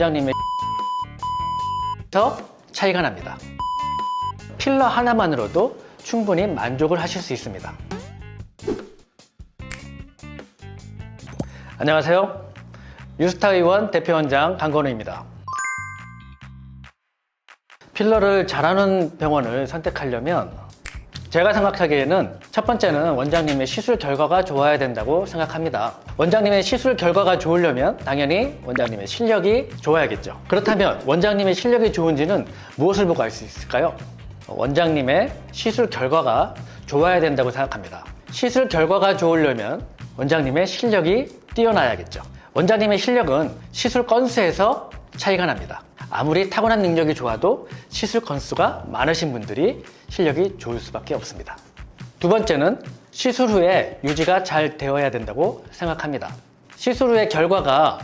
원장님의 서 차이가 납니다. 필러 하나만으로도 충분히 만족을 하실 수 있습니다. 안녕하세요. 유스타 의원 대표원장 강건우입니다. 필러를 잘하는 병원을 선택하려면 제가 생각하기에는 첫 번째는 원장님의 시술 결과가 좋아야 된다고 생각합니다. 원장님의 시술 결과가 좋으려면 당연히 원장님의 실력이 좋아야겠죠. 그렇다면 원장님의 실력이 좋은지는 무엇을 보고 알 수 있을까요? 원장님의 시술 결과가 좋아야 된다고 생각합니다. 시술 결과가 좋으려면 원장님의 실력이 뛰어나야겠죠. 원장님의 실력은 시술 건수에서 차이가 납니다. 아무리 타고난 능력이 좋아도 시술 건수가 많으신 분들이 실력이 좋을 수밖에 없습니다. 두 번째는 시술 후에 유지가 잘 되어야 된다고 생각합니다. 시술 후의 결과가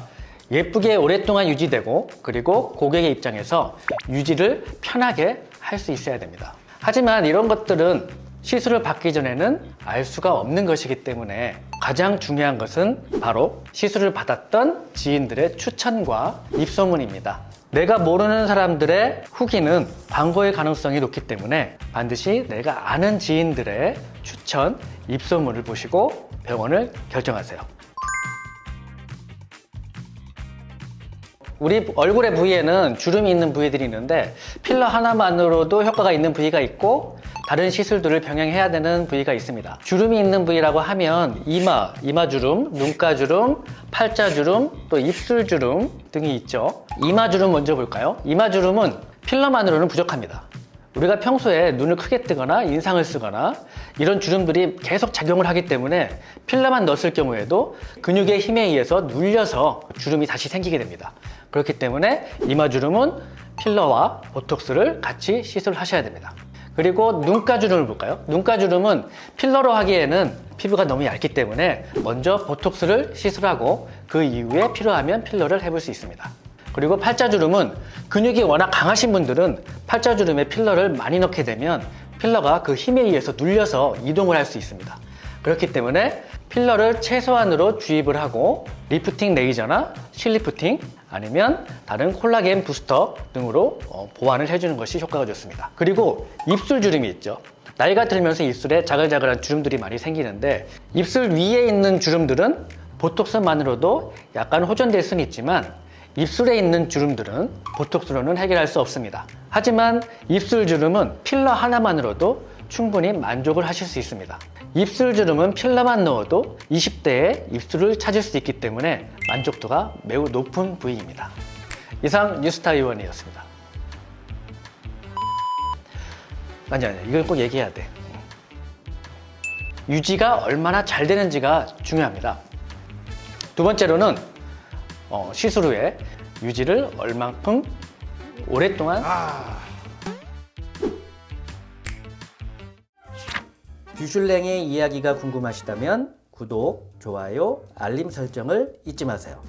예쁘게 오랫동안 유지되고 그리고 고객의 입장에서 유지를 편하게 할 수 있어야 됩니다. 하지만 이런 것들은 시술을 받기 전에는 알 수가 없는 것이기 때문에 가장 중요한 것은 바로 시술을 받았던 지인들의 추천과 입소문입니다. 내가 모르는 사람들의 후기는 광고의 가능성이 높기 때문에 반드시 내가 아는 지인들의 추천, 입소문을 보시고 병원을 결정하세요. 우리 얼굴의 부위에는 주름이 있는 부위들이 있는데 필러 하나만으로도 효과가 있는 부위가 있고 다른 시술들을 병행해야 되는 부위가 있습니다. 주름이 있는 부위라고 하면 이마, 이마주름, 눈가주름, 팔자주름, 또 입술주름 등이 있죠. 이마주름 먼저 볼까요? 이마주름은 필러만으로는 부족합니다. 우리가 평소에 눈을 크게 뜨거나 인상을 쓰거나 이런 주름들이 계속 작용을 하기 때문에 필러만 넣었을 경우에도 근육의 힘에 의해서 눌려서 주름이 다시 생기게 됩니다. 그렇기 때문에 이마 주름은 필러와 보톡스를 같이 시술하셔야 됩니다. 그리고 눈가주름을 볼까요? 눈가주름은 필러로 하기에는 피부가 너무 얇기 때문에 먼저 보톡스를 시술하고 그 이후에 필요하면 필러를 해볼 수 있습니다. 그리고 팔자주름은 근육이 워낙 강하신 분들은 팔자주름에 필러를 많이 넣게 되면 필러가 그 힘에 의해서 눌려서 이동을 할 수 있습니다. 그렇기 때문에 필러를 최소한으로 주입을 하고 리프팅 레이저나 실리프팅 아니면 다른 콜라겐 부스터 등으로 어, 보완을 해주는 것이 효과가 좋습니다. 그리고 입술 주름이 있죠. 나이가 들면서 입술에 자글자글한 주름들이 많이 생기는데 입술 위에 있는 주름들은 보톡스만으로도 약간 호전될 수는 있지만 입술에 있는 주름들은 보톡스로는 해결할 수 없습니다. 하지만 입술 주름은 필러 하나만으로도 충분히 만족을 하실 수 있습니다. 입술 주름은 필러만 넣어도 20대에 입술을 찾을 수 있기 때문에 만족도가 매우 높은 부위입니다. 이상 뉴스타 의원이었습니다. 아니 아니 이걸 꼭 얘기해야 돼. 유지가 얼마나 잘 되는지가 중요합니다. 두 번째로는 어, 시술 후에 유지를 얼만큼 오랫동안 뷰슐랭의 이야기가 궁금하시다면 구독, 좋아요, 알림 설정을 잊지 마세요.